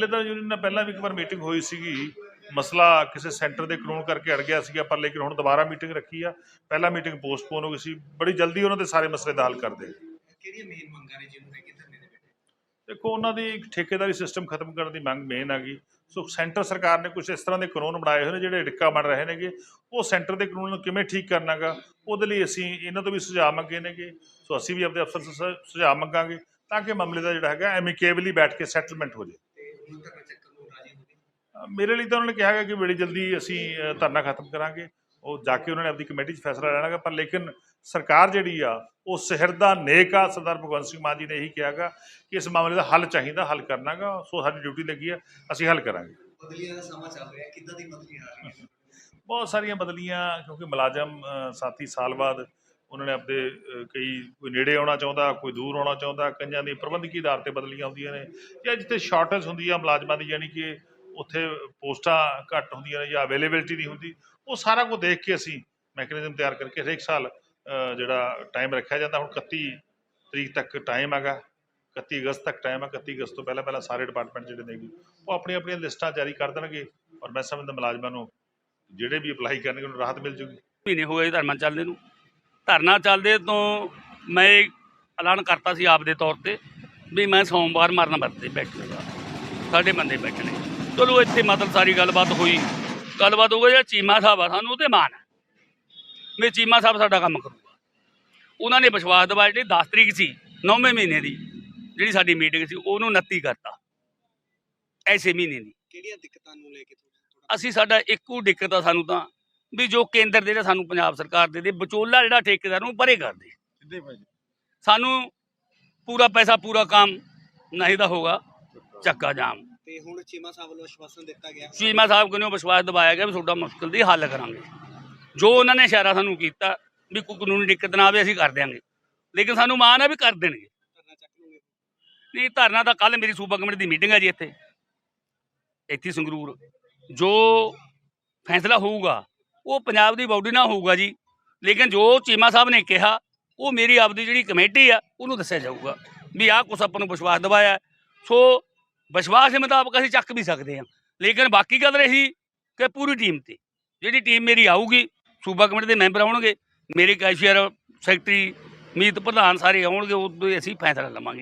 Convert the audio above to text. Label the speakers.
Speaker 1: Labour union ਨਾਲ ਪਹਿਲਾਂ ਵੀ ਇੱਕ ਵਾਰ ਮੀਟਿੰਗ ਹੋਈ ਸੀਗੀ। ਮਸਲਾ ਕਿਸੇ ਸੈਂਟਰ ਦੇ ਕਾਨੂੰਨ ਕਰਕੇ ਅੜ ਗਿਆ ਸੀਗਾ ਪਰ ਲੇਕਿਨ ਹੁਣ ਦੁਬਾਰਾ ਮੀਟਿੰਗ ਰੱਖੀ ਆ। ਪਹਿਲਾਂ ਮੀਟਿੰਗ ਪੋਸਟਪੋਨ ਹੋ ਗਈ ਸੀ। ਬੜੀ ਜਲਦੀ ਉਹਨਾਂ ਦੇ ਸਾਰੇ ਮਸਲੇ ਦਾ ਹੱਲ ਕਰਦੇ
Speaker 2: ਕਿਹੜੀਆਂ ਮੇਨ ਮੰਗਾਂ ਨੇ ਜਿਹਨੂੰ ਲੈ ਕੇ ਧਰਨੇ ਦੇ ਬੈਠੇ?
Speaker 1: ਦੇਖੋ ਉਹਨਾਂ ਦੀ ਠੇਕੇਦਾਰੀ ਸਿਸਟਮ ਖਤਮ ਕਰਨ ਦੀ ਮੰਗ ਮੇਨ ਹੈਗੀ ਸੋ ਸੈਂਟਰ ਸਰਕਾਰ ਨੇ ਕੁਝ ਇਸ ਤਰ੍ਹਾਂ ਦੇ ਕਾਨੂੰਨ ਬਣਾਏ ਹੋਏ ਨੇ ਜਿਹੜੇ ਡਿੱਕਾ ਬਣ ਰਹੇ ਨੇਗੇ। ਉਹ ਸੈਂਟਰ ਦੇ ਕਾਨੂੰਨ ਨੂੰ ਕਿਵੇਂ ਠੀਕ ਕਰਨਾਗਾ ਉਹਦੇ ਲਈ ਅਸੀਂ ਇਹਨਾਂ ਤੋਂ ਵੀ ਸੁਝਾਅ ਮੰਗੇ ਨੇਗੇ। ਸੋ ਅਸੀਂ ਵੀ ਆਪਣੇ ਅਫਸਰ ਸੁਝਾਅ ਮੰਗਾਂਗੇ ਤਾਂ ਕਿ ਮਾਮਲੇ ਦਾ ਜਿਹੜਾ ਹੈਗਾ ਐਮਿਕੇਬਲੀ ਬੈਠ ਕੇ ਸੈਟਲਮੈਂਟ ਹੋ ਜਾਏ।
Speaker 2: ਧਰਨਾ ਨੂੰ ਰਾਜੀ ਹੋ ਗਏ।
Speaker 1: ਮੇਰੇ ਲਈ ਤਾਂ ਉਹਨਾਂ ਨੇ ਕਿਹਾ ਗਿਆ ਕਿ ਬੜੀ ਜਲਦੀ ਅਸੀਂ ਧਰਨਾ ਖਤਮ ਕਰਾਂਗੇ। ਉਹ ਜਾ ਕੇ ਉਹਨਾਂ ਨੇ ਆਪਣੀ ਕਮੇਟੀ 'ਚ ਫੈਸਲਾ ਲੈਣਾਗਾ ਪਰ ਲੇਕਿਨ ਸਰਕਾਰ ਜਿਹੜੀ ਆ ਉਹ ਸਿਹਰ ਦਾ ਨੇਕ ਆ। ਸਰਦਾਰ ਭਗਵੰਤ ਸਿੰਘ ਮਾਨ ਜੀ ਨੇ ਇਹੀ ਕਿਹਾਗਾ ਕਿ ਇਸ ਮਾਮਲੇ ਦਾ ਹੱਲ ਚਾਹੀਦਾ ਹੱਲ ਕਰਨਾਗਾ ਸੋ ਸਾਡੀ ਡਿਊਟੀ ਲੱਗੀ ਆ ਅਸੀਂ ਹੱਲ ਕਰਾਂਗੇ।
Speaker 2: ਬਦਲੀਆਂ ਦਾ ਸਮਾਂ ਚੱਲ ਰਿਹਾ। ਕਿੱਦਾਂ ਦੀ ਬਦਲੀਆਂ ਆ ਰਹੀਆਂ
Speaker 1: ਬਹੁਤ ਸਾਰੀਆਂ ਬਦਲੀਆਂ ਕਿਉਂਕਿ ਮੁਲਾਜ਼ਮ ਸਾਥੀ ਸਾਲ ਬਾਅਦ ਉਹਨਾਂ ਨੇ ਆਪਦੇ ਕਈ ਕੋਈ ਨੇੜੇ ਆਉਣਾ ਚਾਹੁੰਦਾ, ਕੋਈ ਦੂਰ ਆਉਣਾ ਚਾਹੁੰਦਾ, ਕਈਆਂ ਦੀ ਪ੍ਰਬੰਧਕੀ ਆਧਾਰ ਤੇ ਬਦਲੀਆਂ ਹੁੰਦੀਆਂ ਨੇ ਜਾਂ ਜਿੱਥੇ ਸ਼ਾਰਟੇਜ ਹੁੰਦੀ ਆ ਮੁਲਾਜ਼ਮਾਂ ਦੀ, ਯਾਨੀ ਕਿ ਉੱਥੇ ਪੋਸਟਾਂ ਘੱਟ ਹੁੰਦੀਆਂ ਨੇ ਜਾਂ ਅਵੇਲੇਬਿਲਟੀ ਨਹੀਂ ਹੁੰਦੀ, ਉਹ ਸਾਰਾ ਕੁਝ ਦੇਖ ਕੇ ਅਸੀਂ ਮੈਕੈਨਿਜ਼ਮ ਤਿਆਰ ਕਰਕੇ ਹਰੇਕ ਸਾਲ ਜਿਹੜਾ ਟਾਈਮ ਰੱਖਿਆ ਜਾਂਦਾ, ਹੁਣ 31 ਤਰੀਕ ਤੱਕ ਟਾਈਮ ਹੈਗਾ 31 ਅਗਸਤ ਤੱਕ ਟਾਈਮ ਹੈ 31 ਅਗਸਤ ਤੋਂ ਪਹਿਲਾਂ ਪਹਿਲਾਂ ਸਾਰੇ ਡਿਪਾਰਟਮੈਂਟ ਜਿਹੜੇ ਨੇਗੇ ਉਹ ਆਪਣੀਆਂ ਆਪਣੀਆਂ ਲਿਸਟਾਂ ਜਾਰੀ ਕਰ ਦੇਣਗੇ ਔਰ ਮੈਂ ਸਮਝਦਾ ਮੁਲਾਜ਼ਮਾਂ ਨੂੰ ਜਿਹੜੇ ਵੀ ਅਪਲਾਈ ਕਰਨਗੇ, ਉਹਨੂੰ ਰਾਹਤ ਮਿਲ ਜੂਗੀ।
Speaker 3: ਮਹੀਨੇ ਹੋ ਗਏ ਧਰਨਾ ਚੱਲਦੇ ਨੂੰ। ਧਰਨਾ ਚੱਲਦੇ ਤੋਂ ਮੈਂ ਇਹ ਐਲਾਨ ਕਰਤਾ ਸੀ ਆਪ ਦੇ ਤੌਰ ਤੇ ਵੀ ਮੈਂ ਸੋਮਵਾਰ ਮਰਨ ਵਰਤੇ ਬੈਠੂਗਾ ਸਾਡੇ ਬੰਦੇ ਬੈਠਣੇ। ਚਲੋ ਇੱਥੇ ਮਤਲਬ ਸਾਰੀ ਗੱਲਬਾਤ ਹੋਈ। ਗੱਲਬਾਤ ਹੋ ਗਈ ਜਿਹੜਾ ਚੀਮਾ ਸਾਹਿਬ ਆ ਸਾਨੂੰ ਉਹਤੇ ਮਾਣ ਹੈ। ਵੀ ਚੀਮਾ ਸਾਹਿਬ ਸਾਡਾ ਕੰਮ ਕਰੂਗਾ। ਉਹਨਾਂ ਨੇ ਵਿਸ਼ਵਾਸ ਦਿਵਾਇਆ ਜਿਹੜੀ 10 ਤਰੀਕ ਸੀ 9ਵੇਂ ਮਹੀਨੇ ਦੀ ਜਿਹੜੀ ਸਾਡੀ ਮੀਟਿੰਗ ਸੀ ਉਹਨੂੰ 29 ਕਰਤਾ। ਐਸੇ ਮਹੀਨੇ ਦੀ।
Speaker 2: ਕਿਹੜੀਆਂ ਦਿੱਕਤਾਂ ਨੂੰ ਲੈ ਕੇ
Speaker 3: ਅਸੀਂ ਸਾਡਾ ਇੱਕੋ ਦਿੱਕਤ ਆ ਸਾਨੂੰ ਤਾਂ ਵੀ ਜੋ ਕੇਂਦਰ ਦੇ ਜਿਹੜਾ ਸਾਨੂੰ ਪੰਜਾਬ ਸਰਕਾਰ ਦੇ ਦੇ ਵਿਚੋਲਾ ਜਿਹੜਾ ਠੇਕੇਦਾਰ ਨੂੰ ਪਰੇ ਕਰ ਦੇ। ਸਾਨੂੰ ਪੂਰਾ ਪੈਸਾ ਪੂਰਾ ਕੰਮ ਨਹੀਂ ਤਾਂ ਹੋਗਾ ਚੱਕਾ ਜਾਮ।
Speaker 2: ਤੇ ਹੁਣ ਚੀਮਾ ਸਾਹਿਬ ਵੱਲੋਂ ਆਸ਼ਵਾਸਨ ਦਿੱਤਾ ਗਿਆ
Speaker 3: ਚੀਮਾ ਸਾਹਿਬ ਕੋਲੋਂ ਵਿਸ਼ਵਾਸ ਦਿਵਾਇਆ ਗਿਆ ਵੀ ਤੁਹਾਡਾ ਮੁਸ਼ਕਲ ਦੀ ਹੱਲ ਕਰਾਂਗੇ। ਜੋ ਉਹਨਾਂ ਨੇ ਇਸ਼ਾਰਾ ਸਾਨੂੰ ਕੀਤਾ ਵੀ ਕੋਈ ਕਾਨੂੰਨੀ ਦਿੱਕਤ ਨਾ ਆਵੇ ਅਸੀਂ ਕਰ ਦਿਆਂਗੇ। ਲੇਕਿਨ ਸਾਨੂੰ ਮਾਣ ਹੈ ਵੀ ਕਰ ਦੇਣਗੇ। ਨਹੀਂ ਧਰਨਾ ਤਾਂ ਕੱਲ ਮੇਰੀ ਸੂਬਾ ਕਮੇਟੀ ਦੀ ਮੀਟਿੰਗ ਹੈ ਜੀ ਇੱਥੇ। ਇੱਥੇ ਸੰਗਰੂਰ। ਜੋ ਫੈਸਲਾ ਹੋਊਗਾ ਉਹ ਪੰਜਾਬ ਦੀ ਬਾਡੀ ਨਾਲ ਹੋਊਗਾ ਜੀ। ਲੇਕਿਨ ਜੋ ਚੀਮਾ ਸਾਹਿਬ ਨੇ ਕਿਹਾ, ਉਹ ਮੇਰੀ ਆਪਦੀ ਜਿਹੜੀ ਕਮੇਟੀ ਆ, ਉਹਨੂੰ ਦੱਸਿਆ ਜਾਊਗਾ ਵੀ ਆਹ ਕੁਛ ਆਪਾਂ ਨੂੰ ਵਿਸ਼ਵਾਸ ਦਿਵਾਇਆ। ਸੋ ਵਿਸ਼ਵਾਸ ਦੇ ਮੁਤਾਬਕ ਅਸੀਂ ਚੱਕ ਵੀ ਸਕਦੇ ਹਾਂ। ਲੇਕਿਨ ਬਾਕੀ ਗੱਲ ਰਹੀ ਕਿ ਪੂਰੀ ਟੀਮ ਤੇ। ਜਿਹੜੀ ਟੀਮ ਮੇਰੀ ਆਊਗੀ, ਸੂਬਾ ਕਮੇਟੀ ਦੇ ਮੈਂਬਰ ਆਉਣਗੇ, ਮੇਰੇ ਕੈਸ਼ੀਅਰ ਸੈਕਟਰੀ ਮੀਤ ਪ੍ਰਧਾਨ ਸਾਰੇ ਆਉਣਗੇ ਉਹ ਅਸੀਂ ਫੈਸਲਾ ਲਵਾਂਗੇ।